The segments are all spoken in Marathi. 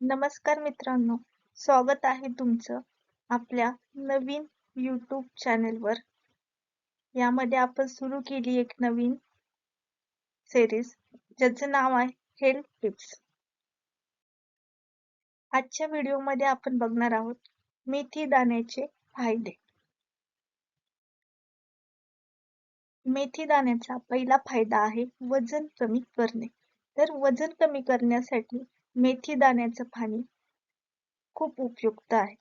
नमस्कार मित्रांनो स्वागत आहे तुमचं आपल्या नवीन यूट्यूब चॅनेलवर यामध्ये आपण सुरू केली एक नवीन सिरीज ज्याचं नाव आहे हेल्थ टिप्स आजच्या व्हिडिओमध्ये आपण बघणार आहोत मेथी दाण्याचे फायदे. मेथी दाण्याचा पहिला फायदा आहे वजन कमी करणे. तर वजन कमी करण्यासाठी मेथी दाण्याचं पाणी खूप उपयुक्त आहे.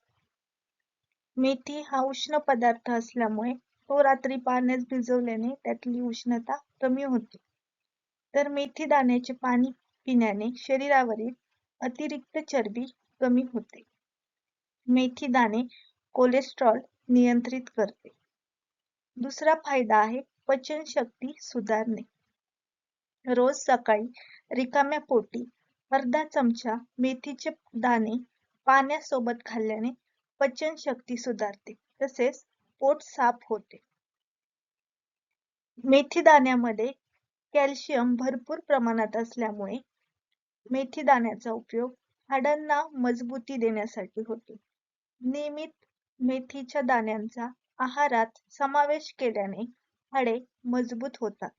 मेथी हा उष्ण पदार्थ असल्यामुळे तो रात्री पाण्यात भिजवल्याने त्यातली उष्णता कमी होते. तर मेथी दाण्याचे पाणी पिण्याने शरीरावरील अतिरिक्त चरबी कमी होते. मेथी दाणे कोलेस्ट्रॉल नियंत्रित करते. दुसरा फायदा आहे पचनशक्ती सुधारणे. रोज सकाळी रिकाम्या पोटी अर्धा चमचा मेथीचे दाणे पाण्यासोबत खाल्ल्याने पचनशक्ती सुधारते. तसेच पोट साफ होते. मेथी दाण्यामध्ये कॅल्शियम भरपूर प्रमाणात असल्यामुळे मेथी दाण्याचा उपयोग हाडांना मजबूती देण्यासाठी होतो. नियमित मेथीच्या दाण्यांचा आहारात समावेश केल्याने हाडे मजबूत होतात.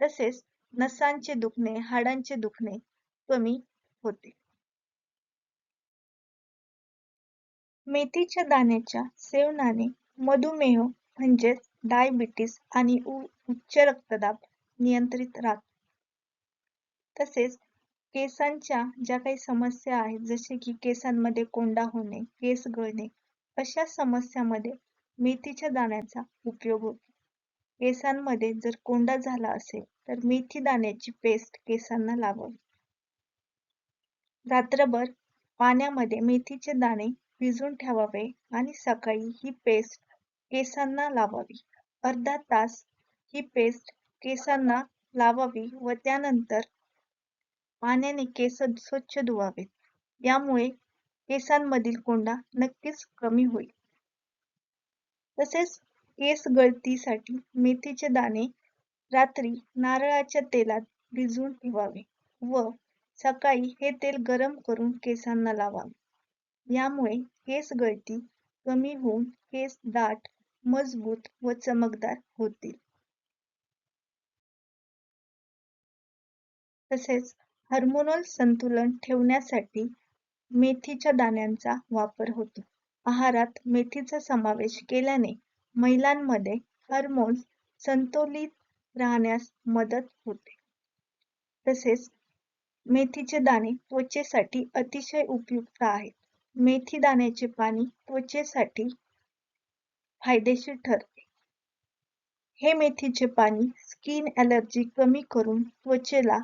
तसेच नसांचे दुखणे हाडांचे दुखणे कमी होते. मेथीच्या दाण्याच्या सेवनाने मधुमेह म्हणजेच डायबिटीस आणि उच्च रक्तदाब नियंत्रित राहतो. तसेच केसांच्या ज्या काही समस्या आहेत जसे की केसांमध्ये कोंडा होणे केस गळणे अशा समस्यामध्ये मेथीच्या दाण्याचा उपयोग होतो. केसांमध्ये जर कोंडा झाला असेल तर मेथी दाण्याची पेस्ट केसांना लावावी. रात्रभर पाण्यामध्ये मेथीचे दाणे भिजून ठेवावे आणि सकाळी ही पेस्ट केसांना लावावी. अर्धा तास ही पेस्ट केसांना लावावी व त्यानंतर पाण्याने केस स्वच्छ धुवावेत. यामुळे केसांमधील कोंडा नक्कीच कमी होईल. तसेच केस गळतीसाठी मेथीचे दाणे रात्री नारळाच्या तेलात भिजवून ठेवावे व सकाळी हे तेल गरम करून केसांना लावावे यामुळे केस गळती कमी होऊन केस दाट मजबूत व चमकदार होतील. तसेच हार्मोनल संतुलन ठेवण्यासाठी मेथीच्या दाण्यांचा वापर होतो. आहारात मेथीचा समावेश केल्याने महिलांमध्ये हार्मोन्स संतुलित राहण्यास मदत होते. तसेच मेथीचे दाणे त्वचेसाठी अतिशय उपयुक्त आहेत. मेथी दाण्याचे पाणी त्वचेसाठी फायदेशीर ठरते. हे मेथीचे पाणी स्किन ॲलर्जी कमी करून त्वचेला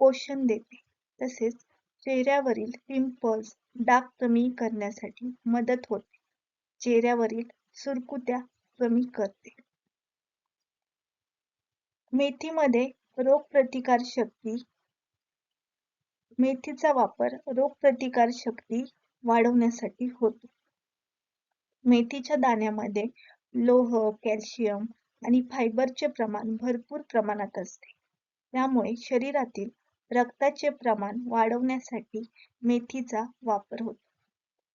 पोषण देते. तसेच चेहऱ्यावरील पिंपल्स डाग कमी करण्यासाठी मदत होते. चेहऱ्यावरील सुरकुत्या कमी करते. मेथीमध्ये रोगप्रतिकार शक्ती मेथीचा वापर रोगप्रतिकार शक्ती वाढवण्यासाठी होतो. मेथीच्या दाण्यामध्ये लोह कॅल्शियम आणि फायबरचे प्रमाण भरपूर प्रमाणात असते. त्यामुळे शरीरातील रक्ताचे प्रमाण वाढवण्यासाठी मेथीचा वापर होतो.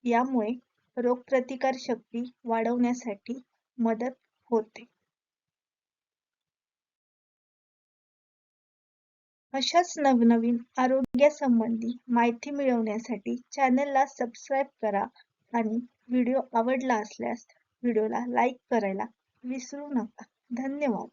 यामुळे रोगप्रतिकार शक्ती वाढवण्यासाठी मदत होते. अशाच नवनवीन आरोग्यासंबंधी माहिती मिळवण्यासाठी चॅनलला सबस्क्राईब करा आणि व्हिडिओ आवडला असल्यास व्हिडिओला लाईक करायला विसरू नका. धन्यवाद.